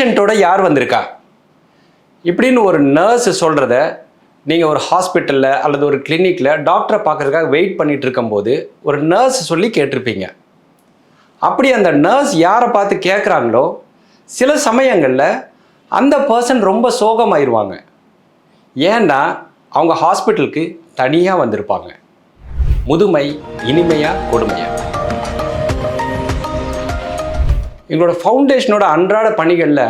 பேஷண்ட்டோட யார் வந்திருக்கா? இப்படின்னு ஒரு நர்ஸ் சொல்கிறத நீங்கள் ஒரு ஹாஸ்பிட்டலில் அல்லது ஒரு கிளினிக்கில் டாக்டரை பார்க்கறதுக்காக வெயிட் பண்ணிகிட்டு இருக்கும்போது ஒரு நர்ஸ் சொல்லி கேட்டிருப்பீங்க. அப்படி அந்த நர்ஸ் யாரை பார்த்து கேட்குறாங்களோ சில சமயங்களில் அந்த பர்சன் ரொம்ப சோகமாயிருவாங்க. ஏன்னா அவங்க ஹாஸ்பிட்டலுக்கு தனியாக வந்திருப்பாங்க. முதுமை இனிமையாக கொடுமையாக எங்களோட ஃபவுண்டேஷனோட அன்றாட பணிகளில்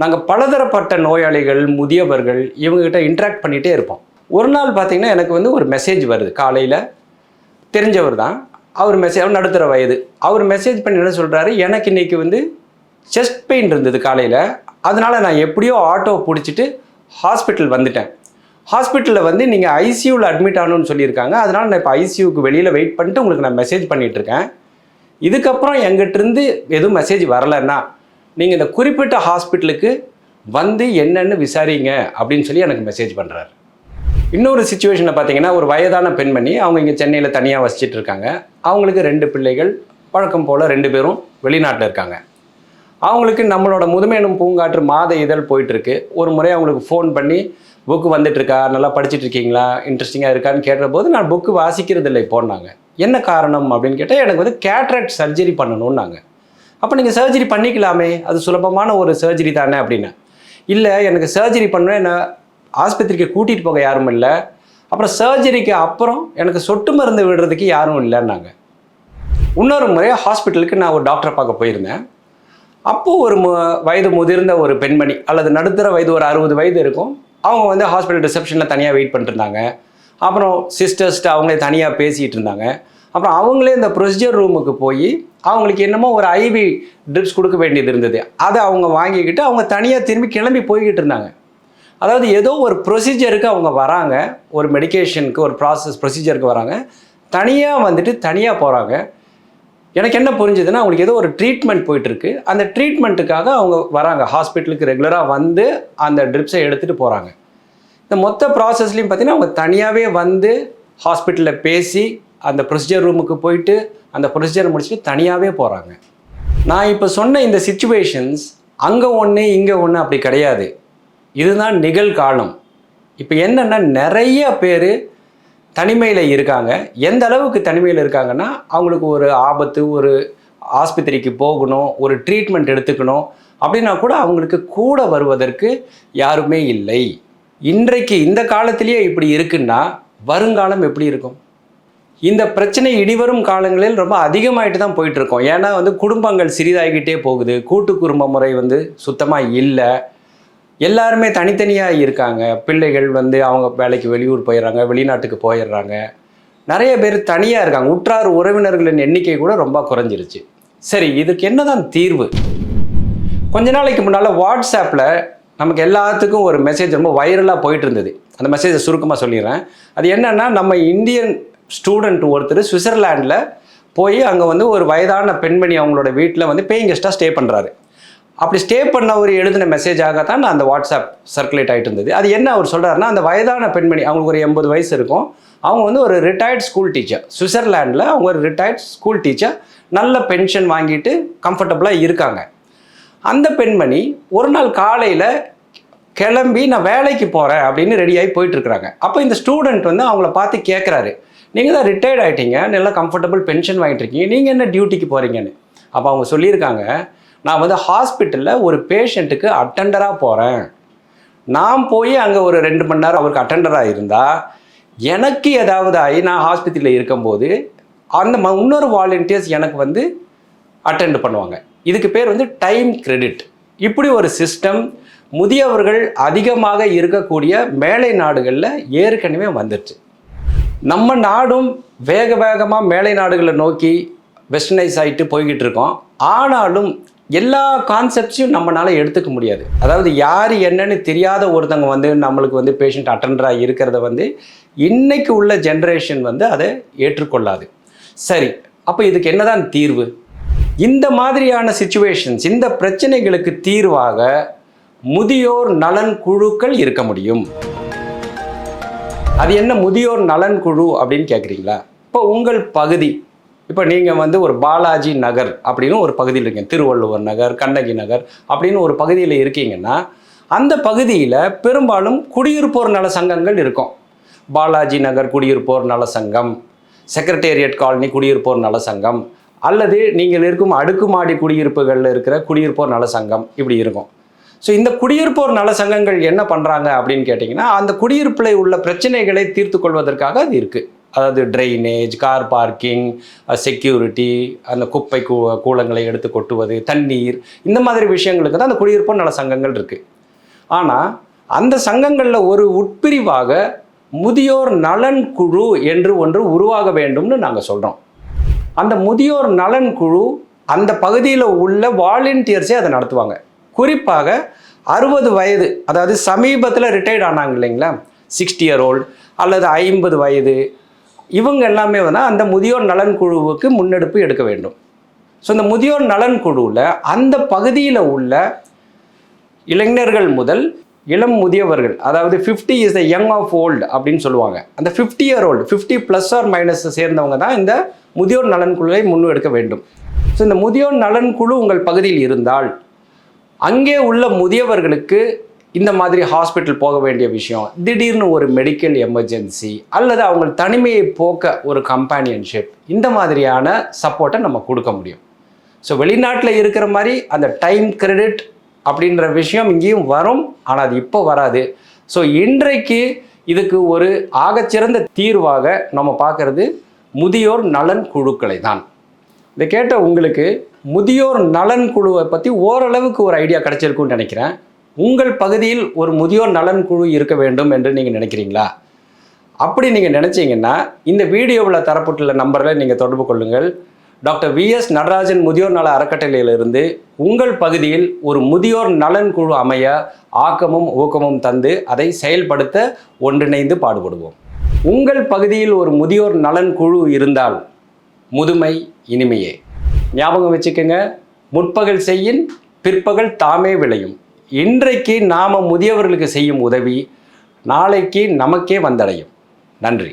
நாங்கள் பலதரப்பட்ட நோயாளிகள் முதியவர்கள் இவங்ககிட்ட இன்ட்ராக்ட் பண்ணிகிட்டே இருப்போம். ஒரு நாள் பார்த்தீங்கன்னா எனக்கு வந்து ஒரு மெசேஜ் வருது. காலையில் தெரிஞ்சவர் தான். அவர் மெசேஜ் அவர் நடுத்தர வயது. அவர் மெசேஜ் பண்ணி என்ன சொல்கிறாரு எனக்கு இன்றைக்கி வந்து செஸ்ட் பெயின் இருந்தது காலையில். அதனால் நான் எப்படியோ ஆட்டோ பிடிச்சிட்டு ஹாஸ்பிட்டல் வந்துட்டேன். ஹாஸ்பிட்டலில் வந்து நீங்கள் ஐசியூவில் அட்மிட் ஆகணும்னு சொல்லியிருக்காங்க. அதனால் நான் இப்போ ஐசியூக்கு வெளியில் வெயிட் பண்ணிட்டு உங்களுக்கு நான் மெசேஜ் பண்ணிகிட்ருக்கேன் இதுக்கப்புறம் எங்கிட்டிருந்து எதுவும் மெசேஜ் வரலைன்னா நீங்கள் இந்த குறிப்பிட்ட ஹாஸ்பிட்டலுக்கு வந்து என்னென்னு விசாரிங்க அப்படின்னு சொல்லி எனக்கு மெசேஜ் பண்ணுறாரு இன்னொரு சுச்சுவேஷனில் பார்த்தீங்கன்னா ஒரு வயதான பெண்மணி அவங்க இங்கே சென்னையில் தனியாக வசிச்சிட்டு இருக்காங்க. அவங்களுக்கு ரெண்டு பிள்ளைகள் வழக்கம் போல் ரெண்டு பேரும் வெளிநாட்டில் இருக்காங்க. அவங்களுக்கு நம்மளோட முதுமையினும் பூங்காற்று மாத இதழ் போயிட்டுருக்கு. ஒரு முறை அவங்களுக்கு ஃபோன் பண்ணி புக்கு வந்துட்டுருக்கா? நல்லா படிச்சிட்டு இருக்கீங்களா இன்ட்ரெஸ்டிங்காக இருக்கான்னு கேட்டபோது நான் புக்கு வாசிக்கிறது இல்லை போனாங்க என்ன காரணம் அப்படின்னு கேட்டால் எனக்கு வந்து கேட்ராக்ட் சர்ஜரி பண்ணணும்னாங்க. அப்போ நீங்கள் சர்ஜரி பண்ணிக்கலாமே அது சுலபமான ஒரு சர்ஜரி தானே அப்படின்னு. இல்லை எனக்கு சர்ஜரி பண்ணணும் என்ன ஆஸ்பத்திரிக்கு கூட்டிகிட்டு போக யாரும் இல்லை. அப்புறம் சர்ஜரிக்கு அப்புறம் எனக்கு சொட்டு மருந்து விடுறதுக்கு யாரும் இல்லைன்னாங்க. இன்னொரு முறை ஹாஸ்பிட்டலுக்கு நான் ஒரு டாக்டரை பார்க்க போயிருந்தேன். அப்போது ஒரு மு வயது முதிர்ந்த ஒரு பெண்மணி அல்லது நடுத்தர வயது ஒரு அறுபது வயது இருக்கும். அவங்க வந்து ஹாஸ்பிட்டல் ரிசப்ஷனில் தனியாக வெயிட் பண்ணிட்டு அப்புறம் சிஸ்டர்ஸ்ட்டு அவங்களே தனியாக பேசிகிட்டு இருந்தாங்க. அப்புறம் அவங்களே இந்த ப்ரொசீஜர் ரூமுக்கு போய் அவங்களுக்கு என்னமோ ஒரு ஐவி ட்ரிப்ஸ் கொடுக்க வேண்டியது இருந்தது. அதை அவங்க வாங்கிக்கிட்டு அவங்க தனியாக திரும்பி கிளம்பி போய்கிட்டு இருந்தாங்க. அதாவது ஏதோ ஒரு ப்ரொசீஜருக்கு அவங்க வராங்க. ஒரு மெடிக்கேஷனுக்கு ஒரு ப்ராசஸ் ப்ரொசீஜருக்கு வராங்க. தனியாக வந்துட்டு தனியாக போகிறாங்க எனக்கு என்ன புரிஞ்சுதுன்னா அவங்களுக்கு ஏதோ ஒரு ட்ரீட்மெண்ட் போயிட்டுருக்கு. அந்த ட்ரீட்மெண்ட்டுக்காக அவங்க வராங்க. ஹாஸ்பிட்டலுக்கு ரெகுலராக வந்து அந்த ட்ரிப்ஸை எடுத்துகிட்டு போகிறாங்க இந்த மொத்த ப்ராசஸ்லையும் பார்த்தீங்கன்னா அவங்க தனியாகவே வந்து ஹாஸ்பிட்டலில் பேசி அந்த ப்ரொசீஜர் ரூமுக்கு போயிட்டு அந்த ப்ரொசீஜரை முடிச்சுட்டு தனியாகவே போகிறாங்க நான் இப்போ சொன்ன இந்த சுச்சுவேஷன்ஸ் அங்கே ஒன்று இங்கே ஒன்று அப்படி கிடையாது. இதுதான் நிகழ்காலம் இப்போ என்னென்னா நிறைய பேர் தனிமையில் இருக்காங்க. எந்த அளவுக்கு தனிமையில் இருக்காங்கன்னா அவங்களுக்கு ஒரு ஆபத்து ஒரு ஆஸ்பத்திரிக்கு போகணும் ஒரு ட்ரீட்மெண்ட் எடுத்துக்கணும் அப்படின்னா கூட அவங்களுக்கு கூட வருவதற்கு யாருமே இல்லை. இன்றைக்கு இந்த காலத்திலேயே இப்படி இருக்குன்னா வருங்காலம் எப்படி இருக்கும்? இந்த பிரச்சனை இனிவரும் காலங்களில் ரொம்ப அதிகமாயிட்டு தான் போயிட்டு இருக்கோம் ஏன்னா வந்து குடும்பங்கள் சிறிதாகிக்கிட்டே போகுது. கூட்டு குடும்ப முறை வந்து சுத்தமாக இல்லை. எல்லாருமே தனித்தனியாக இருக்காங்க. பிள்ளைகள் வந்து அவங்க வேலைக்கு வெளியூர் போயிடுறாங்க வெளிநாட்டுக்கு போயிடுறாங்க. நிறைய பேர் தனியாக இருக்காங்க. உற்றார் உறவினர்களின் எண்ணிக்கை கூட ரொம்ப குறைஞ்சிருச்சு. சரி இதுக்கு என்னதான் தீர்வு? கொஞ்ச நாளைக்கு முன்னால் வாட்ஸ்அப்பில் நமக்கு எல்லாத்துக்கும் ஒரு மெசேஜ் ரொம்ப வைரலாக போயிட்டு இருந்தது அந்த மெசேஜை சுருக்கமாக சொல்லிடுறேன். அது என்னென்னா நம்ம இந்தியன் ஸ்டூடெண்ட் ஒருத்தர் சுவிட்சர்லாண்டில் போய் அங்கே வந்து ஒரு வயதான பெண்மணி அவங்களோட வீட்டில் வந்து பேயிங் கெஸ்ட்டாக ஸ்டே பண்ணுறாரு அப்படி ஸ்டே பண்ணவர் எழுதின மெசேஜாக தான் அந்த வாட்ஸ்அப் சர்க்குலேட் ஆகிட்டு இருந்தது. அது என்ன அவர் சொல்கிறாருன்னா அந்த வயதான பெண்மணி அவங்களுக்கு ஒரு எண்பது வயசு இருக்கும். அவங்க வந்து ஒரு ரிட்டையர்ட் ஸ்கூல் டீச்சர் சுவிட்சர்லாண்டில் அவங்க ஒரு ரிட்டையர்ட் ஸ்கூல் டீச்சர் நல்ல பென்ஷன் வாங்கிட்டு கம்ஃபர்டபுளாக இருக்காங்க. அந்த பெண்மணி ஒரு நாள் காலையில் கிளம்பி நான் வேலைக்கு போகிறேன் அப்படின்னு ரெடியாகி போயிட்டுருக்குறாங்க. அப்போ இந்த ஸ்டூடெண்ட் வந்து அவங்கள பார்த்து கேட்குறாரு நீங்கள் தான் ரிட்டையர்ட் ஆகிட்டீங்க நல்லா கம்ஃபர்டபுள் பென்ஷன் வாங்கிட்டு இருக்கீங்க. நீங்கள் என்ன டியூட்டிக்கு போகிறீங்கன்னு அப்போ அவங்க சொல்லியிருக்காங்க நான் வந்து ஹாஸ்பிட்டலில் ஒரு பேஷண்ட்டுக்கு அட்டெண்டராக போகிறேன் நான் போய் அங்கே ஒரு ரெண்டு மணி நேரம் அவருக்கு அட்டெண்டராக இருந்தால் எனக்கு ஏதாவது ஆகி நான் ஹாஸ்பிட்டலில் இருக்கும்போது அந்த ம- இன்னொரு வாலண்டியர்ஸ் எனக்கு வந்து அட்டெண்ட் பண்ணுவாங்க. இதுக்கு பேர் வந்து டைம் கிரெடிட். இப்படி ஒரு சிஸ்டம் முதியவர்கள் அதிகமாக இருக்கக்கூடிய மேலை நாடுகளில் ஏற்கனவே வந்துடுச்சு நம்ம நாடும் வேக வேகமாக மேலை நாடுகளை நோக்கி வெஸ்டர்னைஸ் ஆகிட்டு போய்கிட்டு இருக்கோம். ஆனாலும் எல்லா கான்செப்ட்ஸையும் நம்மளால எடுத்துக்க முடியாது. அதாவது யார் என்னன்னு தெரியாத ஒருத்தவங்க வந்து நம்மளுக்கு வந்து பேஷண்ட் அட்டண்டராக இருக்கிறத வந்து இன்றைக்கு உள்ள ஜென்ரேஷன் வந்து அதை ஏற்றுக்கொள்ளாது. சரி அப்போ இதுக்கு என்னதான் தீர்வு? இந்த மாதிரியான சுச்சுவேஷன்ஸ் இந்த பிரச்சனைகளுக்கு தீர்வாக முதியோர் நலன் குழுக்கள் இருக்க முடியும். அது என்ன முதியோர் நலன் குழு அப்படின்னு கேட்குறீங்களா இப்போ உங்கள் பகுதி இப்போ நீங்கள் வந்து ஒரு பாலாஜி நகர் அப்படின்னு ஒரு பகுதியில் இருக்கீங்க. திருவள்ளுவர் நகர் கண்ணகி நகர் அப்படின்னு ஒரு பகுதியில் இருக்கீங்கன்னா அந்த பகுதியில் பெரும்பாலும் குடியிருப்போர் நல சங்கங்கள் இருக்கும். பாலாஜி நகர் குடியிருப்போர் நல சங்கம் செக்ரட்டேரியட் காலனி குடியிருப்போர் நல சங்கம் அல்லது நீங்கள் இருக்கும் அடுக்குமாடி குடியிருப்புகளில் இருக்கிற குடியிருப்போர் நல சங்கம் இப்படி இருக்கும். ஸோ இந்த குடியிருப்போர் நல சங்கங்கள் என்ன பண்ணுறாங்க அப்படின்னு கேட்டிங்கன்னா அந்த குடியிருப்பில் உள்ள பிரச்சனைகளை தீர்த்து கொள்வதற்காக அது இருக்குது அதாவது ட்ரைனேஜ் கார் பார்க்கிங் செக்யூரிட்டி அந்த குப்பை கூ கூலங்களை எடுத்து கொட்டுவது தண்ணீர் இந்த மாதிரி விஷயங்களுக்கு தான் அந்த குடியிருப்போர் நல சங்கங்கள் இருக்குது ஆனால் அந்த சங்கங்களில் ஒரு உட்பிரிவாக முதியோர் நலன் குழு என்று ஒன்று உருவாக வேண்டும்னு நாங்கள் சொல்கிறோம் அந்த முதியோர் நலன் குழு அந்த பகுதியில் உள்ள வாலண்டியர்ஸே அதை நடத்துவாங்க. குறிப்பாக அறுபது வயது அதாவது சமீபத்தில் ரிட்டையர்ட் ஆனாங்க இல்லைங்களா? சிக்ஸ்டி இயர் ஓல்டு அல்லது ஐம்பது வயது. இவங்க எல்லாமே வந்து அந்த முதியோர் நலன் குழுவுக்கு முன்னெடுப்பு எடுக்க வேண்டும். ஸோ இந்த முதியோர் நலன் குழுவில் அந்த பகுதியில் உள்ள இளைஞர்கள் முதல் இளம் முதியவர்கள் அதாவது fifty is the young of old அப்படின்னு சொல்லுவாங்க. அந்த fifty year old fifty plus or minus சேர்ந்தவங்க தான் இந்த முதியோர் நலன் குழுவை முன்னெடுக்க வேண்டும். ஸோ இந்த முதியோர் நலன் குழு உங்கள் பகுதியில் இருந்தால் அங்கே உள்ள முதியவர்களுக்கு இந்த மாதிரி ஹாஸ்பிட்டல் போக வேண்டிய விஷயம் திடீர்னு ஒரு மெடிக்கல் எமர்ஜென்சி அல்லது அவங்க தனிமையை போக்க ஒரு கம்பானியன்ஷிப் இந்த மாதிரியான சப்போர்ட்டை நம்ம கொடுக்க முடியும். ஸோ வெளிநாட்டில் இருக்கிற மாதிரி அந்த டைம் கிரெடிட் அப்படின்ற விஷயம் இங்கேயும் வரும் ஆனால் அது இப்போ வராது. ஸோ இன்றைக்கு இதுக்கு ஒரு ஆகச்சிறந்த தீர்வாக நம்ம பார்க்கறது முதியோர் நலன் குழுக்களை தான். இதை கேட்ட உங்களுக்கு முதியோர் நலன் குழுவை பற்றி ஓரளவுக்கு ஒரு ஐடியா கிடைச்சிருக்கும்னு நினைக்கிறேன். உங்கள் பகுதியில் ஒரு முதியோர் நலன் குழு இருக்க வேண்டும் என்று நீங்கள் நினைக்கிறீங்களா? அப்படி நீங்கள் நினச்சிங்கன்னா இந்த வீடியோவில் தரப்பட்டுள்ள நம்பரில் நீங்கள் தொடர்பு கொள்ளுங்கள். டாக்டர் வி எஸ் நடராஜன் முதியோர் நல அறக்கட்டளையிலிருந்து உங்கள் பகுதியில் ஒரு முதியோர் நலன் குழு அமைய ஆக்கமும் ஊக்கமும் தந்து அதை செயல்படுத்த ஒன்றிணைந்து பாடுபடுவோம். உங்கள் பகுதியில் ஒரு முதியோர் நலன் குழு இருந்தால் முதுமை இனிமையே. ஞாபகம் வச்சுக்கோங்க முற்பகல் செய்யின் பிற்பகல் தாமே விளையும். இன்றைக்கு நாம் முதியவர்களுக்கு செய்யும் உதவி நாளைக்கு நமக்கே வந்தடையும். நன்றி.